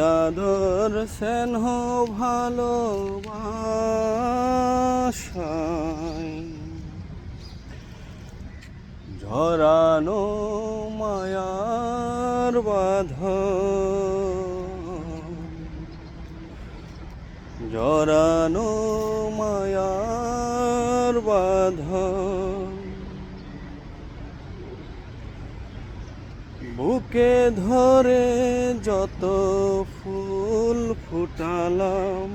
ইয়াদর স্নেহ ভালোবাসায়। ঝরানো মায়ার বাধ। জরানো মায়ার বাধ। বুকে ধরে যত ফুল ফুটালাম,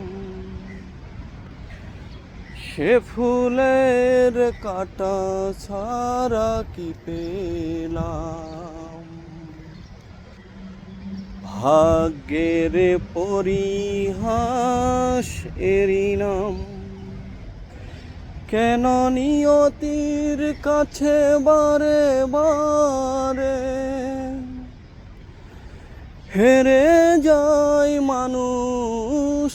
সে ফুলের কাটা ছাড়া কি পেলাম? ভাগ্যের পরিহাস এরি নাম কেন নিয়তির কাছে বারে বারে হেরে যায় মানুষ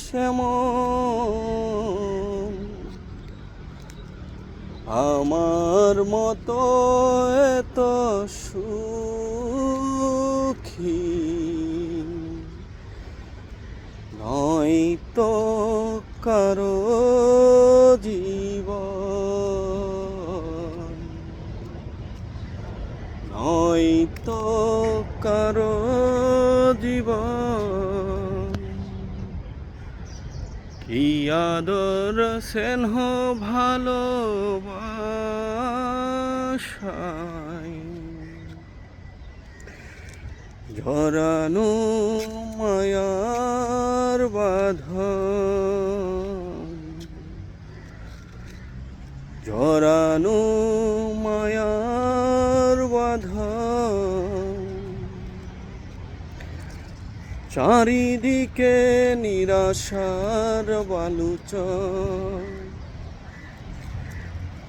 আমার মতো এত সুখী নয় তো কারও জীবন নয়তো কারও জীবন। কি আদর স্নেহ ভালোবাসায় ঝরানো চারিদিকে নিরাশার বালুচ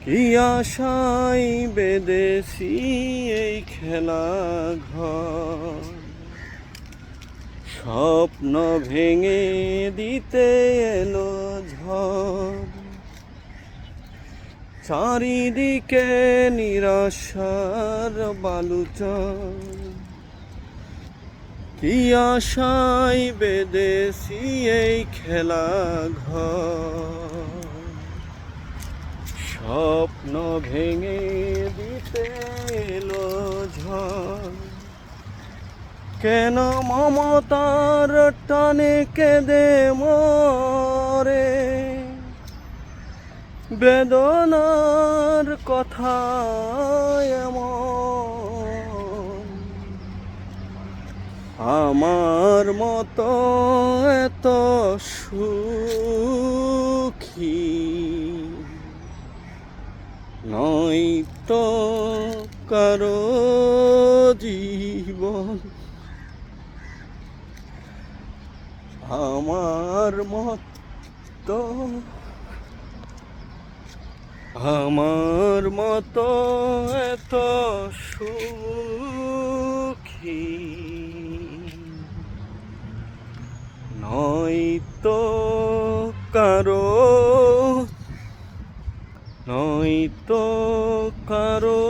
কি আশাই বেদেশি এই খেলা ঘর স্বপ্ন ভেঙে দিতে এলো ঝড়। চারিদিকে নিরাশার বালুচর। কি আশাই বেদেশি এই খেলা স্বপ্ন ভেঙে দিতে কেন মমতার টানে কেঁদে মরে? বেদনার কথা এমন আমার মতো এত সুখী। নয় তো কারও জীবন। আমার মতো আমার মতো এত সুখী। নয়তো কারও নয়তো কারও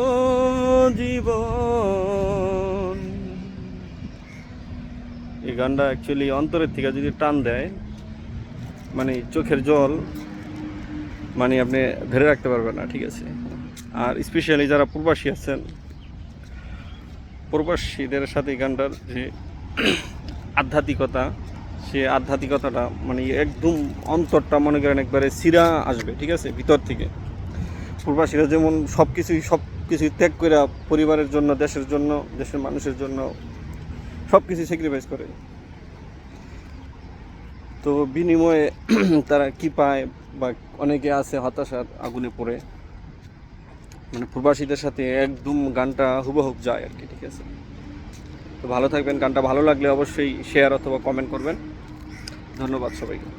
জীবন। এই গানটা অ্যাকচুয়ালি অন্তরের থেকে যদি টান দেয় মানে চোখের জল মানে আপনি ধরে রাখতে পারবেন না, ঠিক আছে? আর স্পেশালি যারা প্রবাসী আছেন, প্রবাসীদের সাথে গানটার যে আধ্যাত্মিকতা সে আধ্যাত্মিকতাটা মানে একদম অন্তরটা মনে করেন একবারে সিরা আসবে, ঠিক আছে? ভিতর থেকে। প্রবাসীরা যেমন সব কিছুই সব কিছুই ত্যাগ করে পরিবারের জন্য, দেশের জন্য, দেশের মানুষের জন্য সব কিছু স্যাক্রিফাইস করে। তো বিনিময়ে তারা কি পায় বা অনেকে আছে হতাশার আগুনে পড়ে মানে প্রবাসীদের সাথে একদম গানটা হুবহুব যায় আর কি, ঠিক আছে? তো ভালো থাকবেন, গানটা ভালো লাগলে অবশ্যই শেয়ার অথবা কমেন্ট করবেন। ধন্যবাদ সবাইকে।